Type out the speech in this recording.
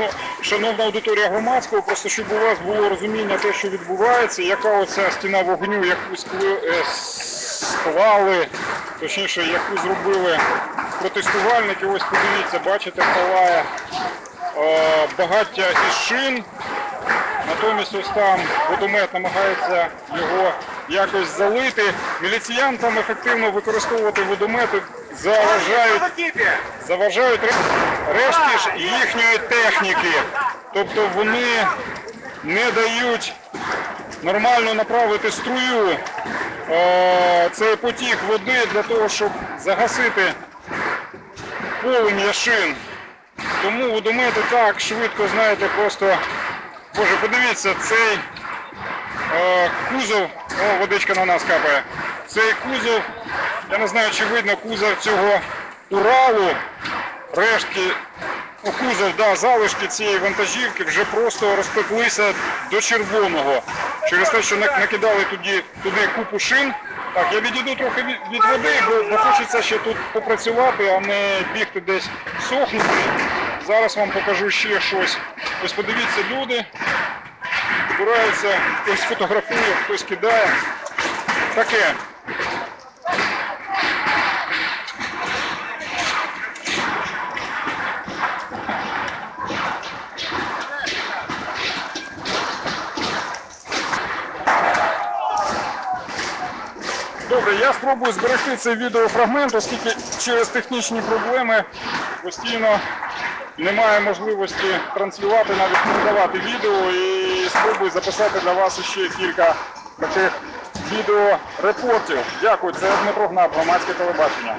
Ну, шановна аудиторія громадського, просто щоб у вас було розуміння те, що відбувається, яка оця стіна вогню, яку е, склали, точніше, яку зробили протестувальники. Ось подивіться, бачите, палає е, багаття із шин. Натомість ось там водомет намагається його якось залити. Міліціянтам ефективно використовувати водомети заважають заважають решті ж їхньої техніки. Тобто вони не дають нормально направити струю е, цей потік води для того, щоб загасити полум'я шин. Тому водомети так швидко, знаєте, просто. Боже, подивіться, цей е, кузов, о, водичка на нас капає. Цей кузов, я не знаю, чи видно кузов цього Уралу, рештки, ну, кузов, да, залишки цієї вантажівки вже просто розпеклися до червоного. Через те, що накидали туди, туди купу шин. Так, я відійду трохи від, води, бо хочеться ще тут попрацювати, а не бігти десь сохнути. Зараз вам покажу ще щось. Ось подивіться, люди збираються, хтось фотографує, хтось кидає. Таке. Добре, я спробую зберегти цей відеофрагмент, оскільки через технічні проблеми постійно немає можливості транслювати, навіть передавати відео і спробую записати для вас ще кілька таких відеорепортів. Дякую, це Дмитро Гнаб, громадське телебачення.